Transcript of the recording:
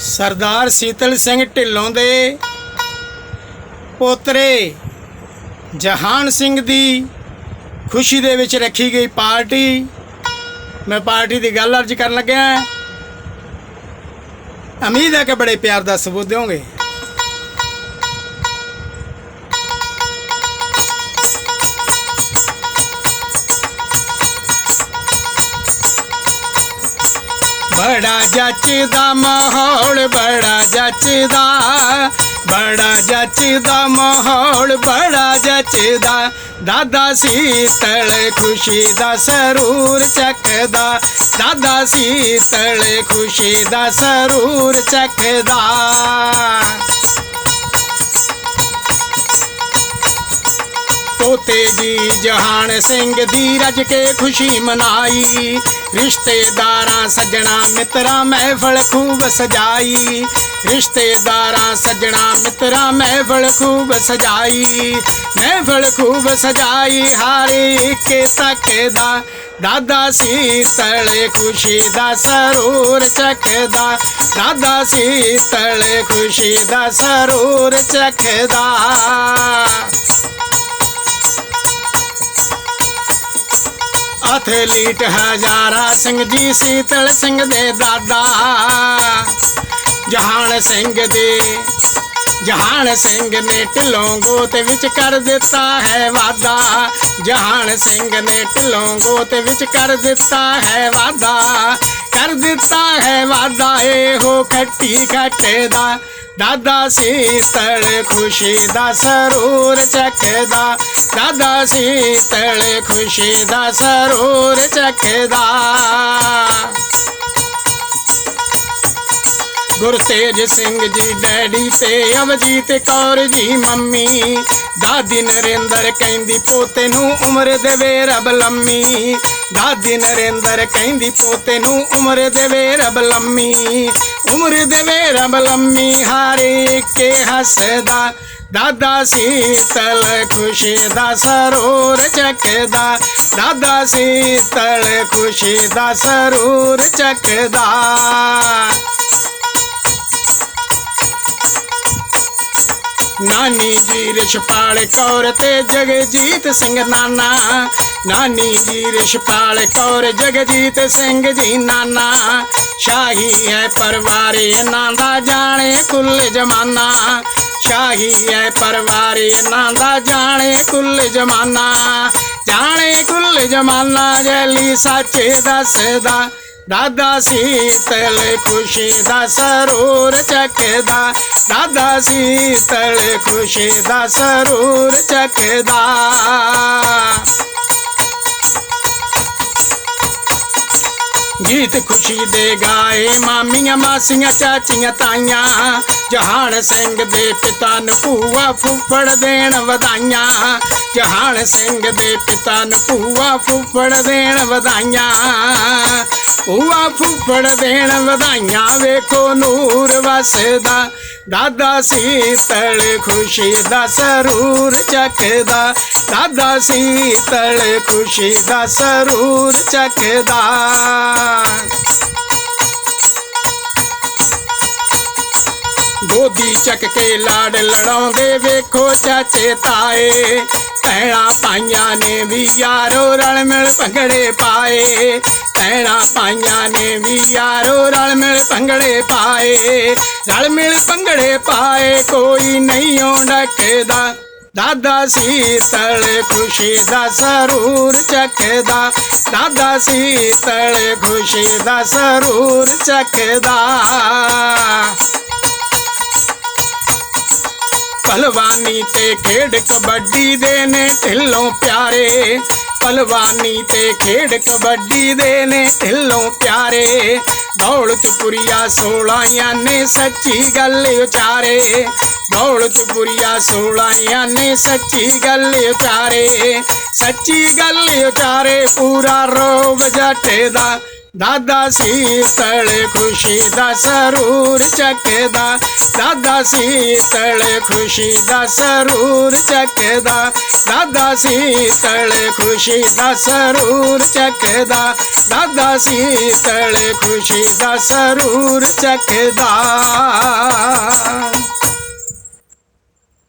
ਸਰਦਾਰ ਸੀਤਲ ਸਿੰਘ ਢਿੱਲੋਂ ਦੇ ਪੋਤਰੇ ਜਹਾਨ ਸਿੰਘ ਦੀ ਖੁਸ਼ੀ ਦੇ ਵਿੱਚ ਰੱਖੀ ਗਈ ਪਾਰਟੀ। ਮੈਂ ਪਾਰਟੀ ਦੀ ਗੱਲ ਅਰਜ ਕਰਨ ਲੱਗਿਆ। ਉਮੀਦ ਹੈ ਕਿ ਬੜੇ ਪਿਆਰ ਦਾ ਸਬੂਤ ਦਿਓਗੇ। ਬੜਾ ਜੱਚਦਾ ਮਾਹੌਲ, ਬੜਾ ਜੱਚਦਾ ਬੜਾ ਜੱਚਦਾ ਮਾਹੌਲ, ਬੜਾ ਜੱਚਦਾ ਦਾਦਾ ਸੀਤਲ ਖੁਸ਼ੀ ਦਾ ਸਰੂਰ ਚੱਕਦਾ, ਦਾਦਾ ਸੀਤਲ ਖੁਸ਼ੀ ਦਾ ਸਰੂਰ ਚੱਕਦਾ। ਪੋਤੇ ਜੀ ਜਹਾਨ ਸਿੰਘ ਦੀ ਰਜ ਕੇ ਖੁਸ਼ੀ ਮਨਾਈ। ਰਿਸ਼ਤੇਦਾਰਾਂ ਸੱਜਣਾ ਮਿੱਤਰਾਂ ਮਹਿਫਲ ਖੂਬ ਸਜਾਈ। ਰਿਸ਼ਤੇਦਾਰਾਂ ਸੱਜਣਾ ਮਿੱਤਰਾਂ ਮਹਿਫਲ ਖੂਬ ਸਜਾਈ। ਮਹਿਫਲ ਖੂਬ ਸਜਾਈ ਹਾਰੇ ਕੇ ਤੱਕਦਾ ਦਾਦਾ ਸੀਤਲ ਖੁਸ਼ੀ ਦਾ ਸਰੂਰ ਚੱਕਦਾ। ਦਾਦਾ ਸੀਤਲ ਖੁਸ਼ੀ ਦਾ ਸਰੂਰ ਚੱਕਦਾ। ਐਥਲੀਟ ਹਜ਼ਾਰਾ ਸਿੰਘ ਜੀ, ਸੀਤਲ ਸਿੰਘ ਦੇ ਦਾਦਾ। ਜਹਾਨ ਸਿੰਘ ਦੇ, ਜਹਾਨ ਸਿੰਘ ਨੇ ਢਿੱਲੋਂ ਗੋਤ ਵਿੱਚ ਕਰ ਦਿੱਤਾ ਹੈ ਵਾਦਾ ਜਹਾਨ ਸਿੰਘ ਨੇ ਢਿੱਲੋਂ ਗੋਤ ਵਿੱਚ ਕਰ ਦਿੱਤਾ ਹੈ ਵਾਦਾ ਕਰ ਦਿੱਤਾ ਹੈ ਵਾਦਾ ਇਹੋ ਖੱਟੀ ਖੱਟਦਾ ਦਾਦਾ ਸੀਤਲ ਖੁਸ਼ੀ ਦਾ ਸਰੂਰ ਚੱਕਦਾ। ਦਾਦਾ ਸੀਤਲ ਖੁਸ਼ੀ ਦਾ ਸਰੂਰ ਚੱਕਦਾ। ਗੁਰਤੇਜ ਸਿੰਘ ਜੀ, ਡੈਡੀ ਤੇ ਅਵਜੀਤ ਕੌਰ ਜੀ, ਮੰਮੀ। ਦਾਦੀ ਨਰਿੰਦਰ ਕਹਿੰਦੀ, ਪੋਤੇ ਨੂੰ ਉਮਰ ਦੇਵੇ ਰੱਬ ਲੰਮੀ। ਦਾਦੀ ਨਰਿੰਦਰ ਕਹਿੰਦੀ, ਪੋਤੇ ਨੂੰ ਉਮਰ ਦੇਵੇ ਰੱਬ ਲੰਮੀ। ਉਮਰ ਦੇਵੇ ਰੱਬ ਲੰਮੀ, ਹਾਰੇ ਕੇ ਹੱਸਦਾ। ਦਾਦਾ ਸੀਤਲ ਖੁਸ਼ੀ ਦਾ ਸਰੂਰ ਚੱਕਦਾ। ਦਾਦਾ ਸੀਤਲ ਖੁਸ਼ੀ ਦਾ ਸਰੂਰ ਚੱਕਦਾ। ਨਾਨੀ ਜੀ ਰਿਸ਼ਪਾਲ ਕੌਰ ਤੇ ਜਗਜੀਤ ਸਿੰਘ ਨਾਨਾ। ਨਾਨੀ ਜੀ ਰਿਸ਼ਪਾਲ ਕੌਰ, ਜਗਜੀਤ ਸਿੰਘ ਜੀ ਨਾਨਾ। ਸ਼ਾਹੀ ਹੈ ਪਰਿਵਾਰ ਇਹਨਾਂ ਦਾ ਜਾਣੇ ਕੁੱਲ ਜਮਾਨਾ। ਸ਼ਾਹੀ ਹੈ ਪਰਿਵਾਰ ਇਹਨਾਂ ਦਾ ਜਾਣੇ ਕੁੱਲ ਜਮਾਨਾ। ਜਾਣੇ ਕੁੱਲ ਜਮਾਨਾ ਜੈਲੀ ਸੱਚ ਦੱਸਦਾ। ਦਾਦਾ ਸੀਤਲ ਖੁਸ਼ੀ ਦਾ ਸਰੂਰ ਚੱਕਦਾ। ਦਾਦਾ ਸੀਤਲ ਖੁਸ਼ੀ ਦਾ ਸਰੂਰ ਚੱਕਦਾ। ਗੀਤ ਖੁਸ਼ੀ ਦੇ ਗਾਏ ਮਾਮੀਆਂ, ਮਾਸੀਆਂ, ਚਾਚੀਆਂ, ਤਾਈਆਂ, ਜਹਾਨ ਸਿੰਘ ਦੇ ਪਿਤਾ ਨੂੰ ਭੂਆ ਫੁੱਫੜ ਦੇਣ ਵਧਾਈਆਂ। ਜਹਾਨ ਸਿੰਘ ਦੇ ਪਿਤਾ ਨੂੰ ਭੂਆ ਫੁੱਫੜ ਦੇਣ ਵਧਾਈਆਂ। ਭੂਆ ਫੁੱਫੜ ਦੇਣ ਵਧਾਈਆਂ ਵੇਖੋ ਨੂਰ ਵਸਦਾ। ਦਾਦਾ ਸੀਤਲ ਖੁਸ਼ੀ ਦਾ ਸਰੂਰ ਚੱਕਦਾ। ਦਾਦਾ ਸੀਤਲ ਖੁਸ਼ੀ ਦਾ ਸਰੂਰ ਚੱਕਦਾ। ਗੋਦੀ ਚੱਕ ਕੇ ਲਾੜ ਲੜਾਉਂਦੇ ਵੇਖੋ ਚਾਚੇ ਤਾਏ। ਭੈਣਾਂ ਪਾਈਆਂ ਨੇ ਵੀ ਯਾਰੋ ਰਲ ਮਿਲ ਭੰਗੜੇ ਪਾਏ। ਭੈਣਾਂ ਪਾਈਆਂ ਨੇ ਵੀ ਯਾਰੋ, ਰਲ ਮਿਲ ਭੰਗੜੇ ਪਾਏ। ਰਲ ਮਿਲ ਭੰਗੜੇ ਪਾਏ, ਕੋਈ ਨਹੀਂ ਡੱਕਦਾ ਦਾਦਾ ਸੀਤਲ ਖੁਸ਼ੀ ਦਾ ਸਰੂਰ ਚੱਕਦਾ। ਦਾਦਾ ਸੀਤਲ ਖੁਸ਼ੀ ਦਾ ਸਰੂਰ ਚੱਕਦਾ। ਪਲਵਾਨੀ ਤੇ ਖੇਡ ਕਬੱਡੀ ਦੇ ਨੇ ਢਿੱਲੋਂ ਪਿਆਰੇ। ਪਲਵਾਨੀ ਤੇ ਖੇਡ ਕਬੱਡੀ ਦੇ ਨੇ ਢਿੱਲੋਂ ਪਿਆਰੇ। ਦੌਲਤਪੁਰੀਆ ਸੋਲਾਂਆਂ ਨੇ, ਸੱਚੀ ਗੱਲ ਉਚਾਰੇ। ਦੌਲਤਪੁਰੀਆ ਸੋਲਾਂਆਂ ਨੇ, ਸੱਚੀ ਗੱਲ ਉਚਾਰੇ। ਸੱਚੀ ਗੱਲ ਉਚਾਰੇ, ਪੂਰਾ ਰੋਬ ਜੱਟ ਦਾ ਦਾਦਾ ਸੀਤਲ ਖੁਸ਼ੀ ਦਾ ਸਰੂਰ ਚੱਕਦਾ ਦਾਦਾ ਸੀਤਲ ਖੁਸ਼ੀ ਦਾ ਸਰੂਰ ਚੱਕਦਾ ਦਾਦਾ ਸੀਤਲ ਖੁਸ਼ੀ ਦਾ ਸਰੂਰ ਚੱਕਦਾ ਦਾਦਾ ਸੀਤਲ ਖੁਸ਼ੀ ਦਾ ਸਰੂਰ ਚੱਕਦਾ